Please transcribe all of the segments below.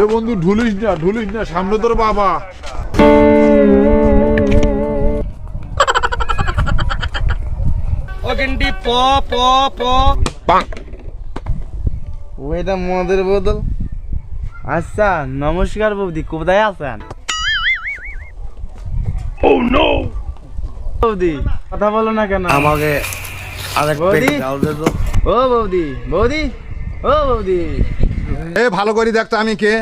এ বন্ধু ঢুলিস না ঢুলিস না সামনে তোর বাবা। ও গেন্ডি প প প। ওইটা মদের বোতল? আচ্ছা নমস্কার বৌদি কোথায় আছেন? বৌদি কথা বলো না কেন? আমাকে আরেক বৌদি? পেট ডাল দে ও বৌদি বৌদি ও বৌদি। এ ভালো করে দেখতো আমি কে।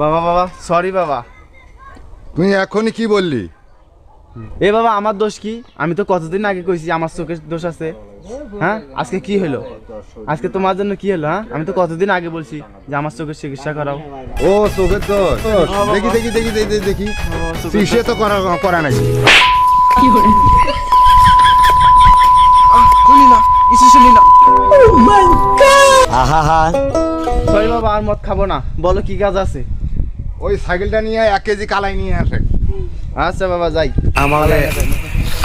বাবা বাবা সরি বাবা। তুই এখনই কি বললি? এ বাবা আমার দোষ কি? আমি তো কতদিন আগে কইছি আমার চোখের দোষ আছে। হ্যাঁ? আজকে কি হলো আজকে তোমার জন্য কি হলো হ্যাঁ? আমি তো কতদিন আগে বলছি যে আমার চোখের চিকিৎসা করাও। ও চোখের দোষ। দেখি দেখি দেখি দেখি দেখি। সে তো করা করা নাই। শুনি না কিছু শুনি না আহা হা সরি বাবা আর মদ খাব না। বলো কি কাজ আছে? ওই সাইকেলটা নিয়ে এক কেজি কালাই নিয়ে আসে। আচ্ছা বাবা যাই। আমাকে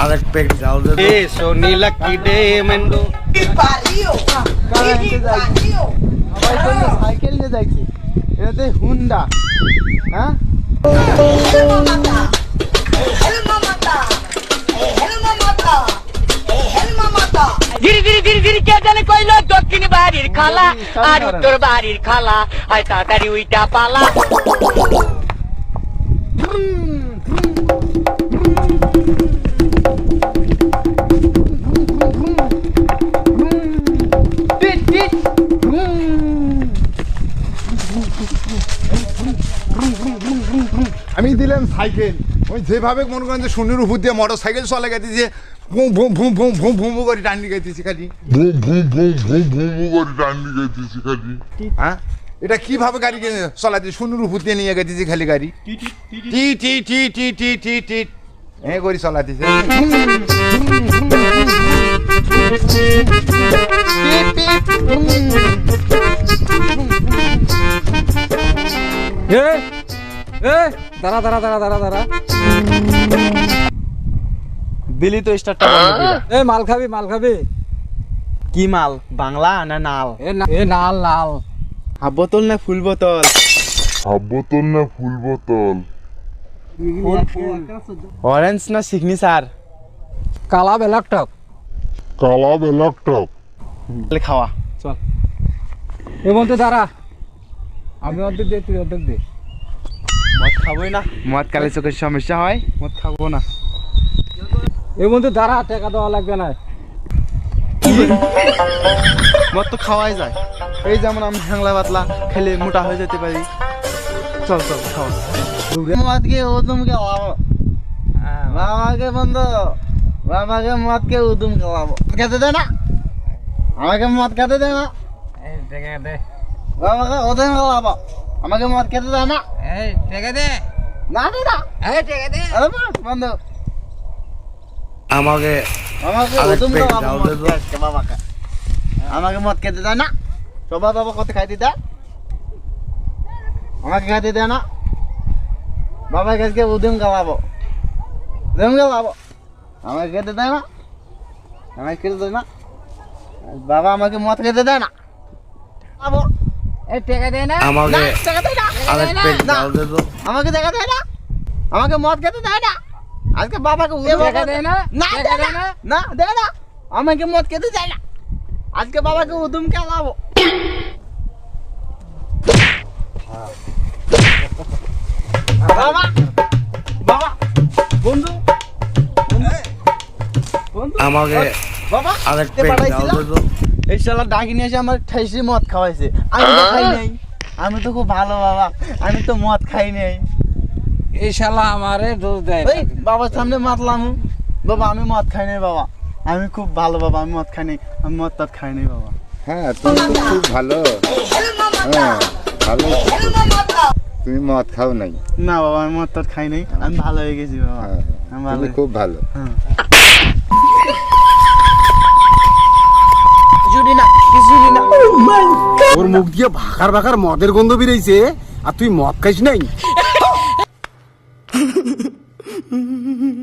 আরেক দে তো এ সোনি লাকি ডে মেন্ডো সাইকেল নিয়ে যাইছি। এটাতে হুন্ডা। হ্যাঁ? বাড়ির খালা আর উত্তর বাড়ির খালা আয় তাড়াতাড়ি উইটা পালা। আমি দিলাম সাইকেল। ওই যেভাবে মনে করেন যে শূন্যের উপর দিয়ে মোটর সাইকেল চলে গেছে যে ভুম ভুম ভুম ভুম ভুম ভুম ভুম করে টানি গেতেছি খালি Vum, vum, vum, vum, vum, করে টানি গেতেছি খালি হ্যাঁ এটা কীভাবে গাড়ি চলাতে শূন্যের উপর দিয়ে নিয়ে গেতেছি খালি গাড়ি টি টি টি টি টি টি টি এ করে চলাতেছে এ এ দাঁড়া দাঁড়া দাঁড়া দাঁড়া দাঁড়া দিলি তো স্টারটা বন্ধ করে। এ মাল খাবি মাল খাবি। কি মাল? বাংলা না নাল? এ নাল নাল। হাফ বোতল না ফুল বোতল? হাফ বোতল না ফুল বোতল? অরেঞ্জ না সিগনেচার কালা বেলাক টক। কালা বেলাক টক। তাহলে খাওয়া। এ বলতে দাঁড়া। আমি অর্ধেক দে তুই অর্ধেক দে মদ খাবোই না। মদ কালে চোখের সমস্যা হয়। মদ খাব না। এ বলতে দাঁড়া টাকা দেওয়া লাগবে না। মদ তো খাওয়াই যায়। এই যেমন আমি হ্যাংলা পাতলা খেলে মোটা হয়ে যেতে পারি। চল চল খাওয়া মদকে উদুমকে খাওয়াবো। বাবাকে বন্ধ বাবাকে মদকে উদুম খাওয়াবো। খেতে দে না। আমাকে মদ খেতে দে না। দে। বাবাকে উদুম খাওয়াবো। আমাকে মদ খেতে দে না। এই টাকা দে। না দে না। এই টাকা দে। বন্ধ আমাকে আমাকে দাও মদ খেতে বাবাকে আমাকে মদ খেতে দেয় না সবার বাবা কত খাইতে দেয় আমাকে খাইতে দেয় না বাবা কাছকে উদুম খাওয়াবো উদুম খাওয়াবো আমাকে খেতে দেয় না আমাকে খেতে দেয় না বাবা আমাকে মদ খেতে দেয় না এই টাকা দে না আমাকে টাকা দেয় না আমাকে দেখা দেয় না আমাকে মদ খেতে দেয় না আজকে বাবাকে উদুম টাকা দে না? না দেয় না? না? দেয় না। আমাকে মদ খেতে দেয় না। আজকে বাবাকে উদুম খেলাবো। বাবা বাবা বন্ধু বন্ধু আমাকে বাবা আরেক কে পেট ডাল পাঠাইছিলা? দে তো এই শালা ডাকি নিয়ে এসে আমার ঠাইসি মদ খাওয়াইছে। আমি তো খাই নাই। আমি তো খুব ভালো বাবা। আমি তো মদ খাই নাই। এই শালা আমারে দোষ দেয় ওই বাবার সামনে মাতলাম বাবা আমি মদ খাই নাই বাবা। আমি খুব ভালো বাবা আমি মদ খাই নাই। আমি মদ টদ খাই নাই বাবা। হ্যাঁ তুমি তো খুব ভালো। হ্যাঁ ভালো। তুমি মদ খাও নাই। না বাবা আমি মদ টদ খাই নাই। আমি ভালো হয়ে গেছি বাবা। হ্যাঁ, আমি ভালো তুমি খুব ভালো। হ্যাঁ। না কিছুই না। ওর মুখ দিয়ে ভাকার ভাকার মদের গন্ধ বেরিয়েছে আর তুই মদ খাইস নাই?